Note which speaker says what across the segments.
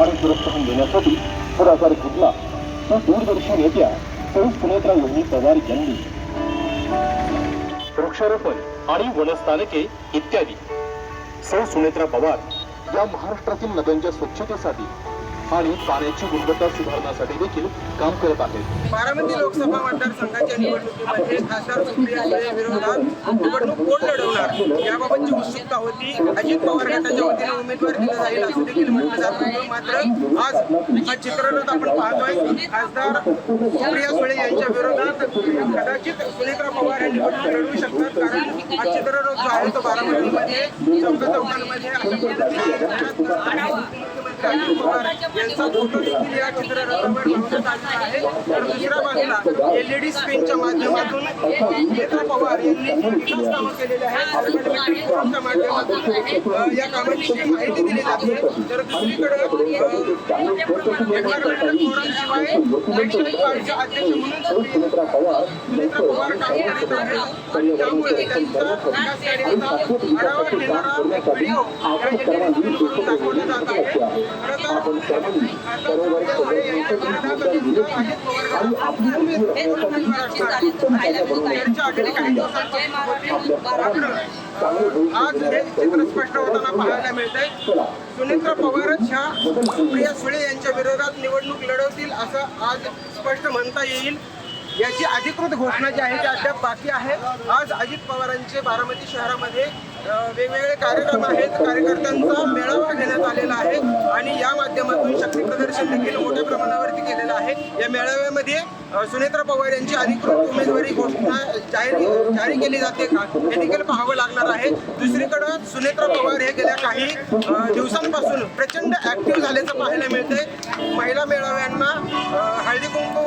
Speaker 1: आणि प्रोत्साहन देण्यासाठी पुढाकार घेतला तर दूरदर्शन नेत्या सौ सुनेत्रा योगी पवार यांनी वृक्षारोपण आणि वनस्थानके इत्यादी. सौ सुनेत्रा पवार या महाराष्ट्रातील नद्यांच्या स्वच्छतेसाठी आणि पाण्याची गुणवत्ता सुधारण्यासाठी देखील काम करत आहेत.
Speaker 2: बारामती लोकसभा मतदारसंघाच्या निवडणुकीमध्ये खासदार सुप्रिया विरोधात निवडणूक कोण याबाबतची उत्सुकता होती. अजित पवार गटाच्या वतीने उमेदवार दिला जाईल असं देखील म्हटलं जात होतं. मात्र आज हा चित्ररथ आपण पाहतोय. खासदार सुप्रिया सुळे यांच्या विरोधात कदाचित सुनेत्रा पवार हे निवडणूक लढवू शकतात. कारण हा चित्ररथ जो आहे तो बारामतीमध्ये चौका चौकांमध्ये अशा पवार यांचा फोटो देखील या लावण्यात आलेला आहे. तर दुसऱ्या बाजूला एलईडी स्क्रीनच्या माध्यमातून नेता पवार यांनी विकास कामं केलेली आहेत. माध्यमातून या कामांची माहिती दिली जाते तर दुसरीकडे अध्यक्ष म्हणून
Speaker 1: पवार
Speaker 2: काम करत आहेत. त्यामुळे त्यांचा विकास कार्याचा आढावा घेणारा व्हिडिओ या दाखवला जात आहे.
Speaker 1: आपण सर्वांनी
Speaker 2: आज हे चित्र स्पष्ट होताना पाहायला मिळतंय सुनेत्रा पवारच ह्या सुप्रिया सुळे यांच्या विरोधात निवडणूक लढवतील असं आज स्पष्ट म्हणता येईल याची अधिकृत घोषणा जी आहे ती अद्याप बाकी आहे आज अजित पवारांचे बारामती शहरामध्ये वेगवेगळे कार्यक्रम आहेत. कार्यकर्त्यांचा सुनेत्रा पवार यांची अधिकृत उमेदवारी घोषणा जाहीर जारी केली जाते का? हे देखील पाहावं लागणार आहे. दुसरीकडं सुनेत्रा पवार हे गेल्या काही दिवसांपासून प्रचंड ऍक्टिव्ह झाल्याचं पाहायला मिळते महिला मेळाव्यांना हळदी कुंकू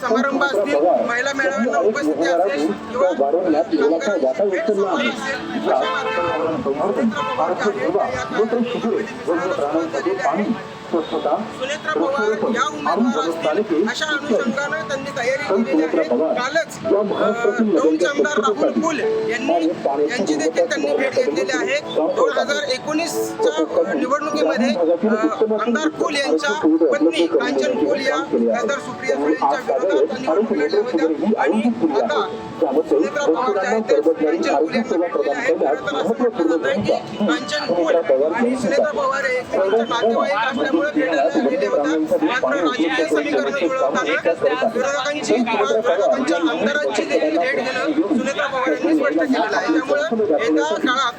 Speaker 2: समारंभ असतील महिला मेळाव्यांना उपस्थिती असेल किंवा कामगारांची भेट संवाद असेल अशा माध्यमातून सुनेत्रा पवार
Speaker 1: स्वच्छता
Speaker 2: या उमेदवार असतील अशा अनुषंगानं त्यांनी तयारी केलेली आहे. कालच दौंडचे आमदार राहुल कुल यांनी यांची देखील त्यांनी भेट घेतलेली आहे. दोन हजार एकोणीसच्या निवडणुकीमध्ये आमदार कुल यांच्या पत्नी कांचन कुल या खासदार सुप्रिया सुळे यांच्या विरोधात निवडणूक लढल्या होत्या आणि आता सुनेत्रा पवार जे आहेत ते कांचन कुल यांना भेटलेले आहेत. खरं तर असं म्हटलं जात आहे की कांचन कुल आणि सुनेत्रा पवार हे नातेवाईक असल्यामुळे भेटायला गेले होते. मात्र राजकीय समीकरण जुळवताना विरोधकांची किंवा विरोधकांच्या आमदारांची देखील भेट घेणं सुनेत्रा पवार यांनी स्पष्ट केलेलं आहे. त्यामुळे येत्या काळात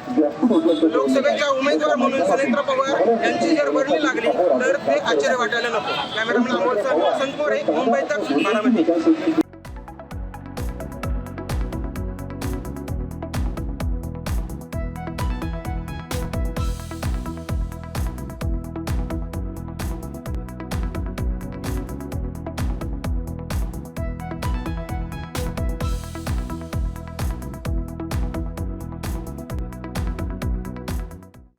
Speaker 2: लोकसभेच्या उमेदवार म्हणून सुनेत्रा पवार यांची जर वर्णी लागली तर ते आश्चर्य वाटायला नको. कॅमेरामॅन अमोल सर संत मोरे मुंबई तक बारामती